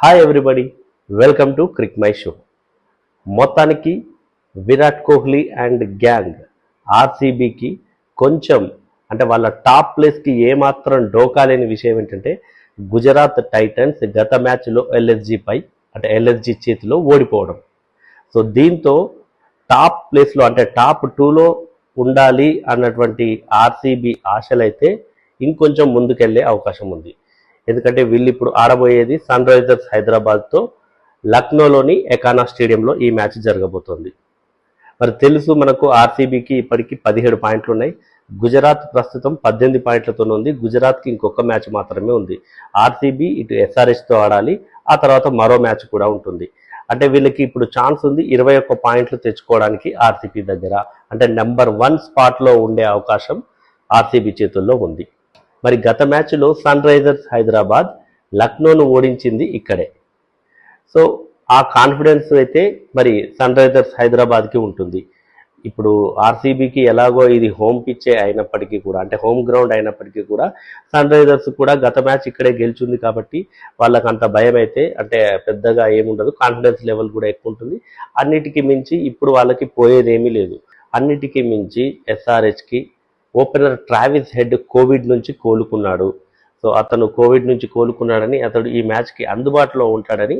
Hi everybody welcome to Crick My Show మొత్తానికి Virat Kohli and gang ఆర్సీబీకి కొంచెం అంటే వాళ్ళ టాప్ ప్లేస్కి ఏమాత్రం డోకా లేని విషయం ఏంటంటే గుజరాత్ టైటన్స్ గత మ్యాచ్లో ఎల్ఎస్జీపై అంటే ఎల్ఎస్జీ చేతిలో ఓడిపోవడం. సో దీంతో టాప్ ప్లేస్లో అంటే టాప్ టూలో ఉండాలి అన్నటువంటి ఆర్సీబీ ఆశలైతే ఇంకొంచెం ముందుకెళ్ళే అవకాశం ఉంది. ఎందుకంటే వీళ్ళు ఇప్పుడు ఆడబోయేది సన్ రైజర్స్ హైదరాబాద్తో లక్నోలోని ఎకానా స్టేడియంలో ఈ మ్యాచ్ జరగబోతోంది. మరి తెలుసు మనకు ఆర్సీబీకి ఇప్పటికి పదిహేడు పాయింట్లు ఉన్నాయి. గుజరాత్ ప్రస్తుతం పద్దెనిమిది పాయింట్లతోనే ఉంది. గుజరాత్కి ఇంకొక మ్యాచ్ మాత్రమే ఉంది. ఆర్సీబీ ఇటు ఎస్ఆర్హెచ్తో ఆడాలి. ఆ తర్వాత మరో మ్యాచ్ కూడా ఉంటుంది. అంటే వీళ్ళకి ఇప్పుడు ఛాన్స్ ఉంది ఇరవై ఒక్క పాయింట్లు తెచ్చుకోవడానికి ఆర్సీబీ దగ్గర. అంటే నెంబర్ వన్ స్పాట్లో ఉండే అవకాశం ఆర్సీబీ చేతుల్లో ఉంది. మరి గత మ్యాచ్లో సన్ రైజర్స్ హైదరాబాద్ లక్నోను ఓడించింది ఇక్కడే. సో ఆ కాన్ఫిడెన్స్ అయితే మరి సన్ రైజర్స్ హైదరాబాద్కి ఉంటుంది. ఇప్పుడు ఆర్సీబీకి ఎలాగో ఇది హోమ్ పిచ్చే అయినప్పటికీ కూడా అంటే హోమ్ గ్రౌండ్ అయినప్పటికీ కూడా సన్ రైజర్స్ కూడా గత మ్యాచ్ ఇక్కడే గెలిచింది కాబట్టి వాళ్ళకి అంత భయం అయితే అంటే పెద్దగా ఏముండదు కాన్ఫిడెన్స్ లెవెల్ కూడా ఎక్కువ ఉంటుంది. అన్నిటికీ మించి ఇప్పుడు వాళ్ళకి పోయేది ఏమీ లేదు. అన్నిటికీ మించి ఎస్ఆర్హెచ్కి ఓపెనర్ ట్రావిస్ హెడ్ కోవిడ్ నుంచి కోలుకున్నాడు. సో అతను కోవిడ్ నుంచి కోలుకున్నాడని అతడు ఈ మ్యాచ్కి అందుబాటులో ఉంటాడని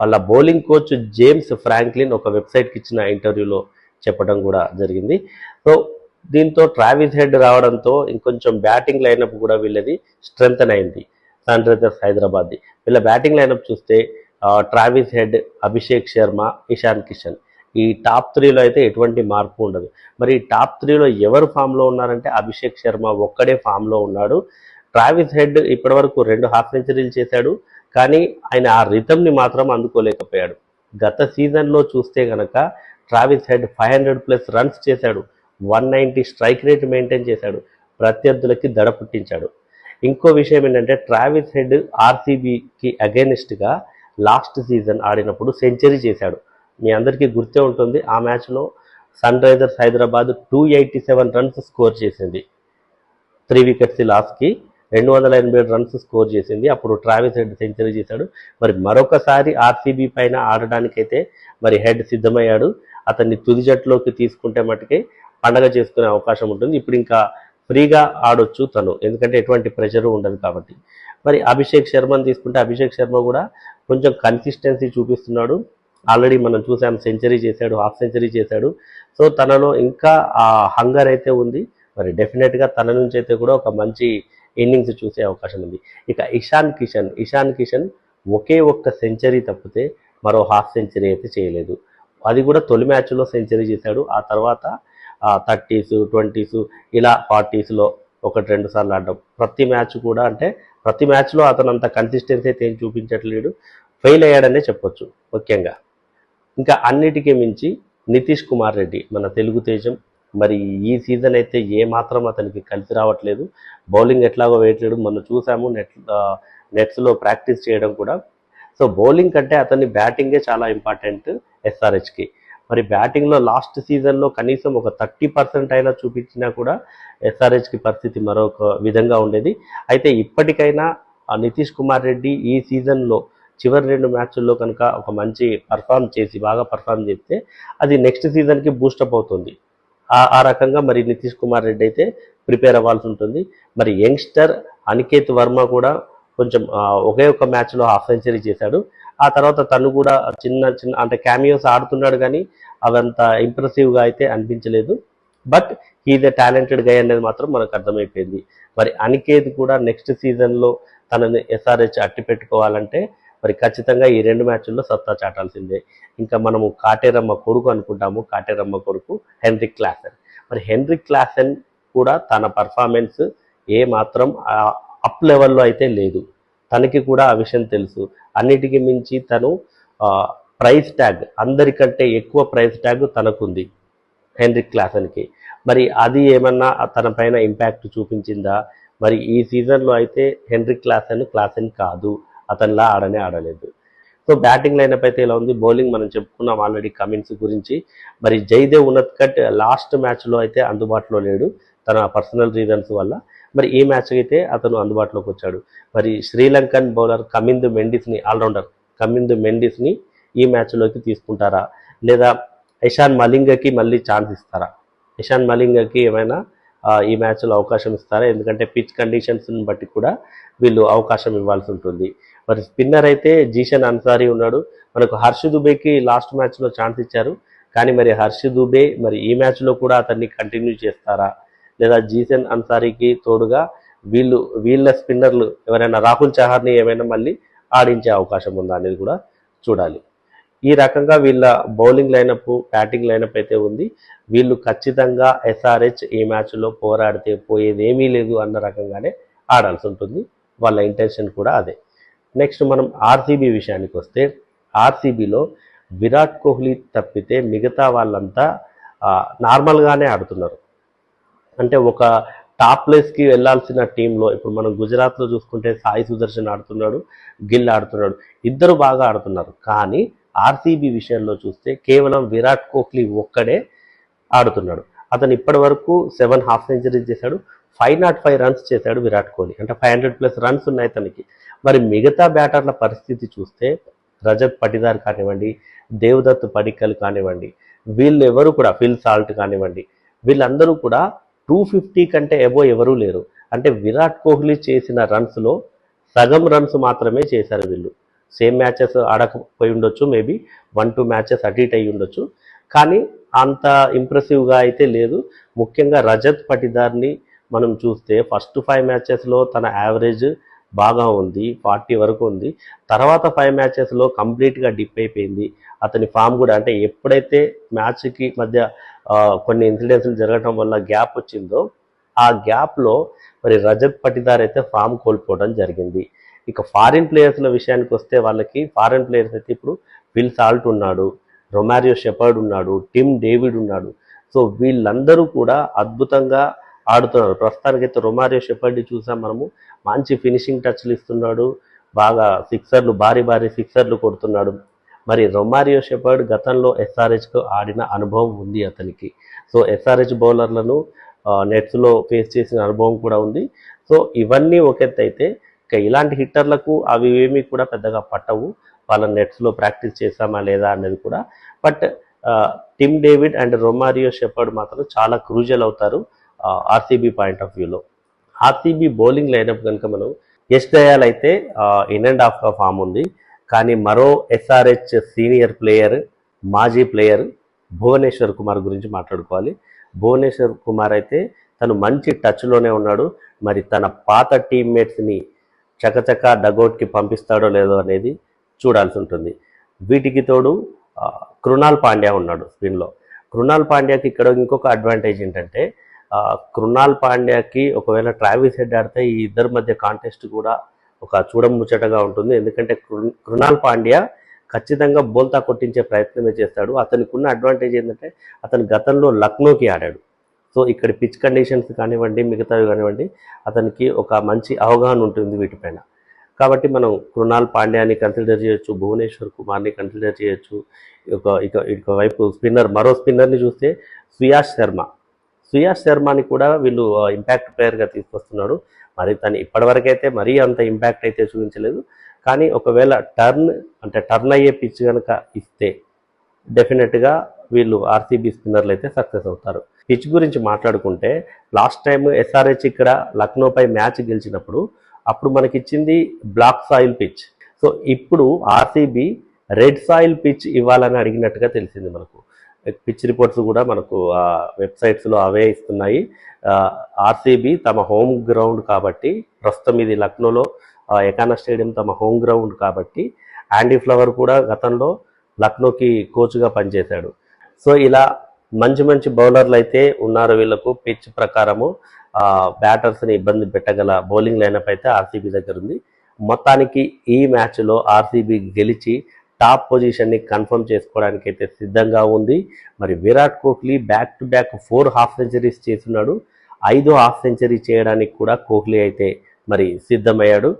వాళ్ళ బౌలింగ్ కోచ్ జేమ్స్ ఫ్రాంక్లిన్ ఒక వెబ్సైట్కి ఇచ్చిన ఇంటర్వ్యూలో చెప్పడం కూడా జరిగింది. సో దీంతో ట్రావిస్ హెడ్ రావడంతో ఇంకొంచెం బ్యాటింగ్ లైనప్ కూడా వీళ్ళది స్ట్రెంగ్తన్ అయింది సన్ రైజర్స్ హైదరాబాద్ది. వీళ్ళ బ్యాటింగ్ లైనప్ చూస్తే ట్రావిస్ హెడ్ అభిషేక్ శర్మ ఇషాన్ కిషన్ ఈ టాప్ త్రీలో అయితే ఎటువంటి మార్పు ఉండదు. మరి ఈ టాప్ త్రీలో ఎవరు ఫామ్లో ఉన్నారంటే అభిషేక్ శర్మ ఒక్కడే ఫామ్లో ఉన్నాడు. ట్రావిస్ హెడ్ ఇప్పటివరకు రెండు హాఫ్ సెంచరీలు చేశాడు. కానీ ఆయన ఆ రిథమ్ని మాత్రం అందుకోలేకపోయాడు. గత సీజన్లో చూస్తే గనక Travis Head five hundred plus runs చేశాడు. One ninety strike rate maintain చేశాడు. ప్రత్యర్థులకి దడ పుట్టించాడు. ఇంకో విషయం ఏంటంటే ట్రావిస్ హెడ్ ఆర్సీబీకి అగెనిస్ట్గా లాస్ట్ సీజన్ ఆడినప్పుడు సెంచరీ చేశాడు. మీ అందరికీ గుర్తే ఉంటుంది. ఆ మ్యాచ్లో Sunrisers Hyderabad two eighty seven runs score చేసింది. త్రీ వికెట్స్ లాస్ట్కి రెండు వందల ఎనభై ఏడు రన్స్ స్కోర్ చేసింది. అప్పుడు ట్రావిస్ హెడ్ సెంచరీ చేశాడు. మరి మరొకసారి ఆర్సీబీ పైన ఆడడానికైతే మరి హెడ్ సిద్ధమయ్యాడు. అతన్ని తుది జట్టులోకి తీసుకుంటే మటుకే పండగ చేసుకునే అవకాశం ఉంటుంది. ఇప్పుడు ఇంకా ఫ్రీగా ఆడొచ్చు తను. ఎందుకంటే ఎటువంటి ప్రెషరు ఉండదు కాబట్టి. మరి అభిషేక్ శర్మని తీసుకుంటే అభిషేక్ శర్మ కూడా కొంచెం కన్సిస్టెన్సీ చూపిస్తున్నాడు. ఆల్రెడీ మనం చూసాం సెంచరీ చేశాడు హాఫ్ సెంచరీ చేశాడు. సో తనలో ఇంకా ఆ హంగర్ అయితే ఉంది. మరి డెఫినెట్గా తన నుంచి అయితే కూడా ఒక మంచి ఇన్నింగ్స్ చూసే అవకాశం ఉంది. ఇక ఇషాన్ కిషన్ ఇషాన్ కిషన్ ఒకే ఒక్క సెంచరీ తప్పితే మరో హాఫ్ సెంచరీ అయితే చేయలేదు. అది కూడా తొలి మ్యాచ్లో సెంచరీ చేశాడు. ఆ తర్వాత థర్టీస్ ట్వంటీస్ ఇలా ఫార్టీస్లో ఒకటి రెండు సార్లు ఆడడం. ప్రతి మ్యాచ్ కూడా అంటే ప్రతి మ్యాచ్లో అతను అంత కన్సిస్టెన్సీ అయితే ఏం చూపించట్లేడు. ఫెయిల్ అయ్యాడనే చెప్పొచ్చు ముఖ్యంగా. ఇంకా అన్నిటికీ మించి నితీష్ కుమార్ రెడ్డి మన తెలుగు తేజం. మరి ఈ సీజన్ అయితే ఏ మాత్రం అతనికి కలిసి రావట్లేదు. బౌలింగ్ ఎట్లాగో వేయట్లేదు మనం చూసాము. నెట్ నెట్స్లో ప్రాక్టీస్ చేయడం కూడా. సో బౌలింగ్ కంటే అతని బ్యాటింగే చాలా ఇంపార్టెంట్ ఎస్ఆర్హెచ్కి. మరి బ్యాటింగ్లో లాస్ట్ సీజన్లో కనీసం ఒక థర్టీ పర్సెంట్ అయినా చూపించినా కూడా ఎస్ఆర్హెచ్కి పరిస్థితి మరొక విధంగా ఉండేది. అయితే ఇప్పటికైనా నితీష్ కుమార్ రెడ్డి ఈ సీజన్లో చివరి రెండు మ్యాచ్ల్లో కనుక ఒక మంచి పర్ఫామ్ చేసి బాగా పర్ఫామ్ చేస్తే అది నెక్స్ట్ సీజన్కి బూస్టప్ అవుతుంది. ఆ ఆ రకంగా మరి నితీష్ కుమార్ రెడ్డి అయితే ప్రిపేర్ అవ్వాల్సి ఉంటుంది. మరి యంగ్స్టర్ అనికేత్ వర్మ కూడా కొంచెం ఒకే ఒక మ్యాచ్లో హాఫ్ సెంచరీ చేశాడు. ఆ తర్వాత తను కూడా చిన్న చిన్న అంటే క్యామియోస్ ఆడుతున్నాడు కానీ అవంత ఇంప్రెసివ్గా అయితే అనిపించలేదు. But he's a talented guy అనేది మాత్రం మనకు అర్థమైపోయింది. మరి అనికేత్ కూడా నెక్స్ట్ సీజన్లో తనని ఎస్ఆర్హెచ్ అట్టి పెట్టుకోవాలంటే మరి ఖచ్చితంగా ఈ రెండు మ్యాచ్ల్లో సత్తా చాటాల్సిందే. ఇంకా మనము కాటేరమ్మ కొడుకు అనుకుంటాము. కాటేరమ్మ కొడుకు హెన్రిక్ క్లాసెన్. మరి హెన్రిక్ క్లాసెన్ కూడా తన పర్ఫార్మెన్స్ ఏ మాత్రం అప్ లెవెల్లో అయితే లేదు. తనకి కూడా ఆ విషయం తెలుసు. అన్నిటికీ మించి తను ప్రైస్ ట్యాగ్ అందరికంటే ఎక్కువ ప్రైస్ ట్యాగ్ తనకుంది హెన్రిక్ క్లాసన్కి. మరి అది ఏమన్నా తన పైన ఇంపాక్ట్ చూపించిందా? మరి ఈ సీజన్లో అయితే హెన్రిక్ క్లాసన్ క్లాసన్ కాదు. అతనిలా ఆడనే ఆడలేదు. సో బ్యాటింగ్ లైనప్ అయితే ఇలా ఉంది. బౌలింగ్ మనం చెప్పుకున్నాం ఆల్రెడీ కమిన్స్ గురించి. మరి జైదేవ్ ఉన్నత్కట్ లాస్ట్ మ్యాచ్లో అయితే అందుబాటులో లేడు. తన పర్సనల్ రీజన్స్ వల్ల. మరి ఈ మ్యాచ్ అయితే అతను అందుబాటులోకి వచ్చాడు. మరి శ్రీలంకన్ బౌలర్ కమిందు మెండిస్ని ఆల్రౌండర్ కమిందు మెండిస్ని ఈ మ్యాచ్లోకి తీసుకుంటారా? లేదా ఇషాన్ మలింగకి మళ్ళీ ఛాన్స్ ఇస్తారా? ఇషాన్ మలింగకి ఏమైనా ఈ మ్యాచ్లో అవకాశం ఇస్తారా? ఎందుకంటే పిచ్ కండిషన్స్ని బట్టి కూడా వీళ్ళు అవకాశం ఇవ్వాల్సి ఉంటుంది. మరి స్పిన్నర్ అయితే జీషన్ అన్సారీ ఉన్నాడు. మనకు హర్ష దుబేకి లాస్ట్ మ్యాచ్లో ఛాన్స్ ఇచ్చారు. కానీ మరి హర్ష దుబే మరి ఈ మ్యాచ్లో కూడా అతన్ని కంటిన్యూ చేస్తారా? లేదా జీసన్ అన్సారీకి తోడుగా వీళ్ళు వీళ్ళ స్పిన్నర్లు ఎవరైనా రాహుల్ చహార్ని ఏమైనా మళ్ళీ ఆడించే అవకాశం ఉందా అనేది కూడా చూడాలి. ఈ రకంగా వీళ్ళ బౌలింగ్ లైనప్ బ్యాటింగ్ లైనప్ అయితే ఉంది. వీళ్ళు ఖచ్చితంగా ఎస్ఆర్హెచ్ ఈ మ్యాచ్లో పోరాడితే పోయేది ఏమీ లేదు అన్న రకంగానే ఆడాల్సి ఉంటుంది. వాళ్ళ ఇంటెన్షన్ కూడా అదే. నెక్స్ట్ మనం ఆర్సీబీ విషయానికి వస్తే ఆర్సీబీలో విరాట్ కోహ్లీ తప్పితే మిగతా వాళ్ళంతా నార్మల్గానే ఆడుతున్నారు. అంటే ఒక టాప్ ప్లేస్కి వెళ్ళాల్సిన టీంలో ఇప్పుడు మనం గుజరాత్లో చూసుకుంటే సాయి సుదర్శన్ ఆడుతున్నాడు గిల్ ఆడుతున్నాడు ఇద్దరు బాగా ఆడుతున్నారు. కానీ ఆర్సీబీ విషయంలో చూస్తే కేవలం విరాట్ కోహ్లీ ఒక్కడే ఆడుతున్నాడు. అతను ఇప్పటి వరకు సెవెన్ హాఫ్ సెంచరీస్ చేశాడు ఫైవ్ నాట్ ఫైవ్ రన్స్ చేశాడు విరాట్ కోహ్లీ. అంటే ఫైవ్ హండ్రెడ్ ప్లస్ రన్స్ ఉన్నాయి తనకి. మరి మిగతా బ్యాటర్ల పరిస్థితి చూస్తే రజత్ పటిదార్ కానివ్వండి దేవదత్ పడిక్కల్ కానివ్వండి వీళ్ళు ఎవరు కూడా ఫిల్ సాల్ట్ కానివ్వండి వీళ్ళందరూ కూడా టూ ఫిఫ్టీ కంటే ఎబో ఎవరూ లేరు. అంటే విరాట్ కోహ్లీ చేసిన రన్స్లో సగం రన్స్ మాత్రమే చేశారు వీళ్ళు. సేమ్ మ్యాచెస్ ఆడకపోయి ఉండొచ్చు మేబీ వన్ టూ మ్యాచెస్ అటు ఇటు అయి ఉండొచ్చు. కానీ అంత ఇంప్రెసివ్గా అయితే లేదు. ముఖ్యంగా రజత్ పటిదార్ని మనం చూస్తే ఫస్ట్ ఫైవ్ మ్యాచెస్లో తన యావరేజ్ బాగా ఉంది ఫార్టీ వరకు ఉంది. తర్వాత ఫైవ్ మ్యాచెస్లో కంప్లీట్గా డిప్ అయిపోయింది. అతని ఫామ్ కూడా అంటే ఎప్పుడైతే మ్యాచ్కి మధ్య కొన్ని ఇన్సిడెంట్స్లు జరగడం వల్ల గ్యాప్ వచ్చిందో ఆ గ్యాప్లో మరి రజత్ పటిదార్ అయితే ఫామ్ కోల్పోవడం జరిగింది. ఇక ఫారిన్ ప్లేయర్స్ల విషయానికి వస్తే వాళ్ళకి ఫారిన్ ప్లేయర్స్ అయితే ఇప్పుడు విల్ సాల్ట్ ఉన్నాడు రొమారియో షెపర్డ్ ఉన్నాడు టిమ్ డేవిడ్ ఉన్నాడు. సో వీళ్ళందరూ కూడా అద్భుతంగా ఆడుతున్నారు ప్రస్తుతానికైతే రొమారియో షెపర్డ్ని చూసాం మనము. మంచి ఫినిషింగ్ టచ్లు ఇస్తున్నాడు. బాగా సిక్సర్లు భారీ భారీ సిక్సర్లు కొడుతున్నాడు. మరి రొమారియో షెపర్డ్ గతంలో ఎస్ఆర్హెచ్కు ఆడిన అనుభవం ఉంది అతనికి. సో ఎస్ఆర్హెచ్ బౌలర్లను నెట్స్లో ఫేస్ చేసిన అనుభవం కూడా ఉంది. సో ఇవన్నీ ఒక అయితే ఇక ఇలాంటి హిట్టర్లకు అవి ఏమీ కూడా పెద్దగా పట్టవు. వాళ్ళ నెట్స్లో ప్రాక్టీస్ చేసామా లేదా అనేది కూడా. But Tim David and Romario Shepherd మాత్రం చాలా క్రూజల్ అవుతారు. ఆర్సీబీ పాయింట్ ఆఫ్ వ్యూలో ఆర్సీబీ బౌలింగ్ లైనప్ కనుక మనం ఎస్ దయాల్ అయితే ఇన్ అండ్ ఆఫ్గా ఫామ్ ఉంది. కానీ మరో ఎస్ఆర్హెచ్ సీనియర్ ప్లేయర్ మాజీ ప్లేయర్ భువనేశ్వర్ కుమార్ గురించి మాట్లాడుకోవాలి. భువనేశ్వర్ కుమార్ అయితే తను మంచి టచ్లోనే ఉన్నాడు. మరి తన పాత టీమ్మేట్స్ని చకచక డగౌట్కి పంపిస్తాడో లేదో అనేది చూడాల్సి ఉంటుంది. వీటికి తోడు కృణాల్ పాండ్యా ఉన్నాడు స్పిన్లో కృణాల్ పాండ్యాకి ఇక్కడ ఇంకొక అడ్వాంటేజ్ ఏంటంటే కృణాల్ పాండ్యాకి ఒకవేళ ట్రావిస్ హెడ్ ఆడితే ఈ ఇద్దరి మధ్య కాంటెస్ట్ కూడా ఒక చూడముచ్చటగా ఉంటుంది. ఎందుకంటే కృణాల్ పాండ్యా ఖచ్చితంగా బోల్తా కొట్టించే ప్రయత్నమే చేస్తాడు. అతనికి ఉన్న అడ్వాంటేజ్ ఏంటంటే అతను గతంలో లక్నోకి ఆడాడు. సో ఇక్కడ పిచ్ కండిషన్స్ కానివ్వండి మిగతావి కానివ్వండి అతనికి ఒక మంచి అవగాహన ఉంటుంది వీటిపైన. కాబట్టి మనం కృణాల్ పాండ్యాని కన్సిడర్ చేయొచ్చు భువనేశ్వర్ కుమార్ని కన్సిడర్ చేయొచ్చు. ఒక ఇక ఇక వైపు స్పిన్నర్ మరో స్పిన్నర్ని చూస్తే సుయాష్ శర్మ. సుయాష్ శర్మని కూడా వీళ్ళు ఇంపాక్ట్ ప్లేయర్గా తీసుకొస్తున్నాడు మరి తను ఇప్పటివరకైతే మరీ అంత ఇంపాక్ట్ అయితే చూపించలేదు. కానీ ఒకవేళ టర్న్ అంటే టర్న్ అయ్యే పిచ్ కనుక ఇస్తే డెఫినెట్గా వీళ్ళు ఆర్సీబీ స్పిన్నర్లు అయితే సక్సెస్ అవుతారు. పిచ్ గురించి మాట్లాడుకుంటే లాస్ట్ టైం ఎస్ఆర్హెచ్ ఇక్కడ లక్నోపై మ్యాచ్ గెలిచినప్పుడు అప్పుడు మనకి ఇచ్చింది బ్లాక్ సాయిల్ పిచ్ సో ఇప్పుడు ఆర్సీబీ రెడ్ సాయిల్ పిచ్ ఇవ్వాలని అడిగినట్టుగా తెలిసింది మనకు. పిచ్ రిపోర్ట్స్ కూడా మనకు ఆ వెబ్సైట్స్లో అవే ఇస్తున్నాయి. ఆర్సీబీ తమ హోమ్ గ్రౌండ్ కాబట్టి ప్రస్తుతం ఇది లక్నోలో ఎకానా స్టేడియం తమ హోమ్ గ్రౌండ్ కాబట్టి యాండీ ఫ్లవర్ కూడా గతంలో లక్నోకి కోచ్గా పనిచేశాడు. సో ఇలా మంచి మంచి బౌలర్లు అయితే ఉన్నారు వీళ్ళకు. పిచ్ ప్రకారము బ్యాటర్స్ని ఇబ్బంది పెట్టగల బౌలింగ్ లైనప్ అయితే ఆర్సీబీ దగ్గర ఉంది మొత్తానికి ఈ మ్యాచ్లో ఆర్సీబీ గెలిచి టాప్ పొజిషన్ని కన్ఫర్మ్ చేసుకోవడానికి అయితే సిద్ధంగా ఉంది. మరి Virat Kohli back to back four half centuries చేస్తున్నాడు. ఐదో హాఫ్ సెంచరీ చేయడానికి కూడా కోహ్లీ అయితే మరి సిద్ధమయ్యాడు.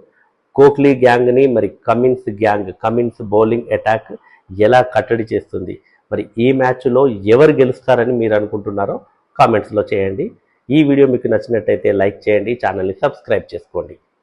కోహ్లీ గ్యాంగ్ని మరి Cummins gang Cummins bowling attack ఎలా కట్టడి చేస్తుంది? మరి ఈ మ్యాచ్లో ఎవరు గెలుస్తారని మీరు అనుకుంటున్నారో కామెంట్స్లో చేయండి. ఈ వీడియో మీకు నచ్చినట్టయితే లైక్ చేయండి ఛానల్ని సబ్స్క్రైబ్ చేసుకోండి.